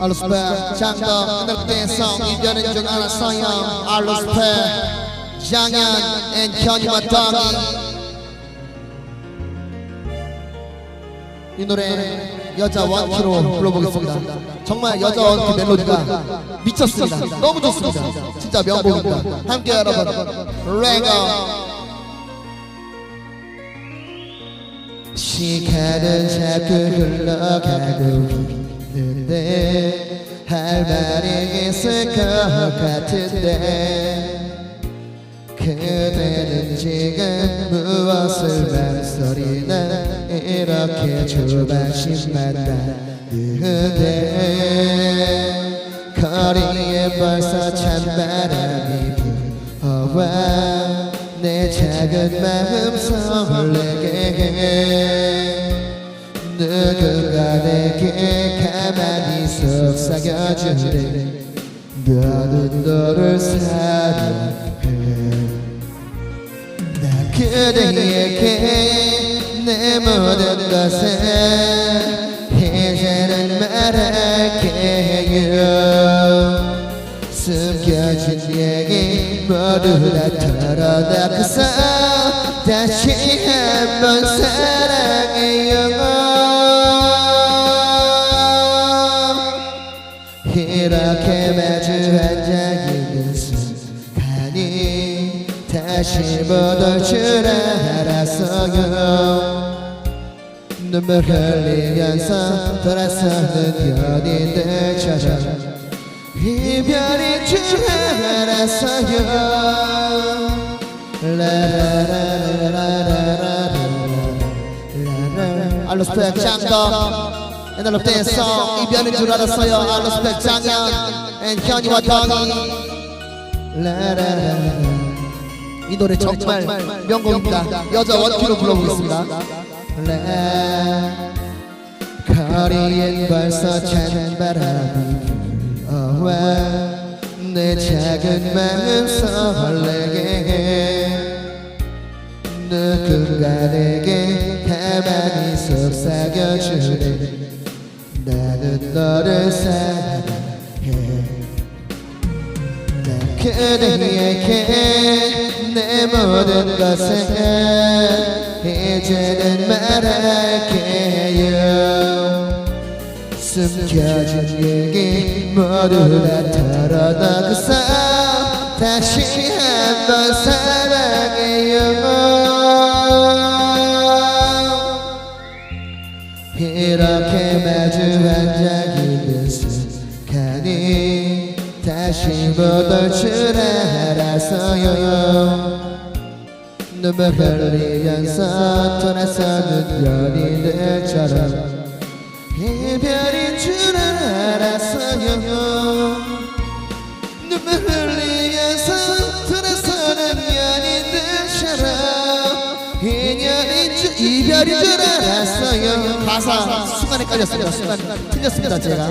알로스페 장덕 늑대성 이별은 줄 알았어요 알로스페 장현 앤 현이와 덩이 이 노래 여자 원키로 불러보겠습니다 정말 여자 원키 멜로디가 미쳤습니다 너무 좋습니다 진짜 명곡입니다 함께 여러분 레고 시간은 자꾸 흘러가고 할 말이 있을 것 같은데 그대는 지금 무엇을 망설이나 이렇게 조바심 만나는데 거리에 벌써 찬바람이 불어와 내 작은 마음 설레게 해 누군가 내게 가만히 속삭여주래 나는 너를 사랑해. 나 그대에게 내 모든 것을 이제는 말할게요. 숨겨진 얘기 모두 다 털어놓고서 다시 한번 사랑 이렇게 마주 앉아 있는 순간이 다시 못올줄 알았어요. 눈물 흘리면서 돌아서는 연인들처럼 이별인 줄 알았어요. 라라라라라라라라라 알로스펙 장덕 옛날 때에서 이별인 줄 알았어요. 알로스펙 장현 앤 현이와 덩이. 라라라라 이 노래 정말 명곡입니다. 여자 원키로 불러보겠습니다. 라 거리엔 벌써 찬 바람이 불어와 내 작은 마음 설레게 해. 누군가 내 너를 사랑해. 나 그대에게 내 모든 것을 이제는 말할게요. 숨겨진 얘기 모두 다 털어놓고서 다시 한번 사랑해요 이렇게 마주 앉아 있는 순간이 다시 못 올 줄 알았어요. 눈물 흘리면서 돌아서는 연인들처럼 이별인 줄 알았어요 이별인 줄 알았어요 가사 순간에 깔렸습니다. 순간 틀렸습니다 제가